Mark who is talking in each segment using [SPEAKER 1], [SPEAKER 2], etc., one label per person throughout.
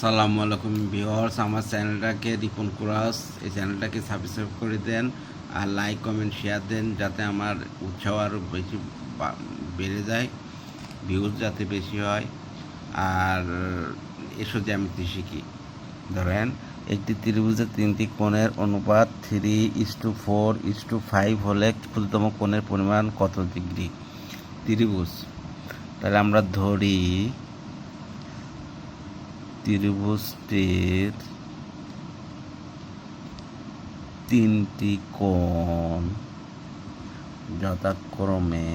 [SPEAKER 1] আসসালামু আলাইকুম ভিউয়ার্স, আমার চ্যানেলটাকে রিপন কুরাস। এই চ্যানেলটাকে সাবস্ক্রাইব করে দেন আর লাইক কমেন্ট শেয়ার দেন যাতে আমার উৎসাহ আরও বেশি বেড়ে যায় ভিউজ যাতে বেশি হয়। আর এসো জ্যামিতি শিখি ধরেন, একটি ত্রিভুজের তিনটি কোণের অনুপাত three is to four is to five হলে ক্ষুদ্রতম কোণের পরিমাণ কত ডিগ্রি? ত্রিভুজ। তাহলে আমরা ধরি ত্রিভুজটির তিনটি কোণ যথাক্রমে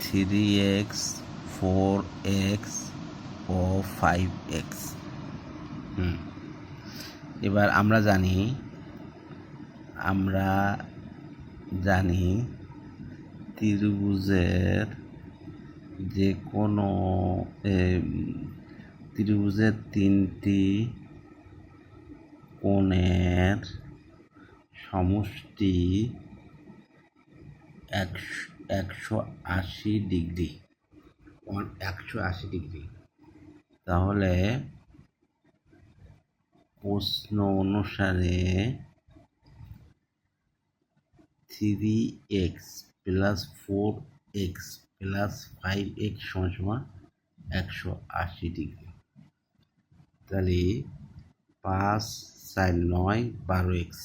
[SPEAKER 1] থ্রি এক্স ফোর এক্স ও ফাইভ এক্স এবার আমরা জানি আমরা জানি ত্রিভুজের যে কোনো ত্রিভুজের তিনটি কোণের সমষ্টি একশো আশি ডিগ্রি। একশো আশি ডিগ্রি। তাহলে প্রশ্ন অনুসারে three x plus four x plus five x সমান সমান একশো আশি ডিগ্রি। তাহলে পাঁচ চার নয় বারো এক্স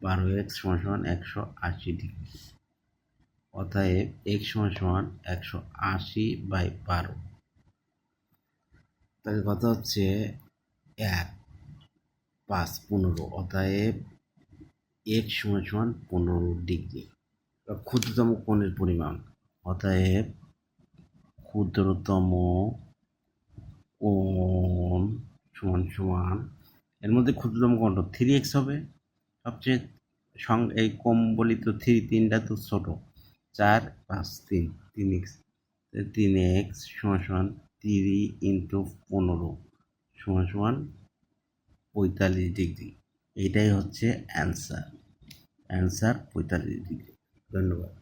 [SPEAKER 1] বারো এক্স সমান সমান একশো আশি ডিগ্রি। অতএব এক্স সমান সমান একশো আশি বাই বারো। তাহলে কথা হচ্ছে? এক, পাঁচ পনেরো। অতএব এক্স সমান সমান পনেরো ডিগ্রি। ক্ষুদ্রতম কোণের পরিমাণ। অতএব ক্ষুদ্রতম কোণ সমান সমান, এর মধ্যে ক্ষুদ্রতম কোণটা থ্রি এক্স হবে। সবচেয়ে সং, এই কম বলি তো থ্রি তিনটা তো ছোটো। চার, পাঁচ, তিন তিন এক্স তিন এক্স সমান সমান তিরি ইন্টু পনেরো সমান সমান পঁয়তাল্লিশ ডিগ্রি এইটাই হচ্ছে অ্যান্সার অ্যান্সার পঁয়তাল্লিশ ডিগ্রি ধন্যবাদ।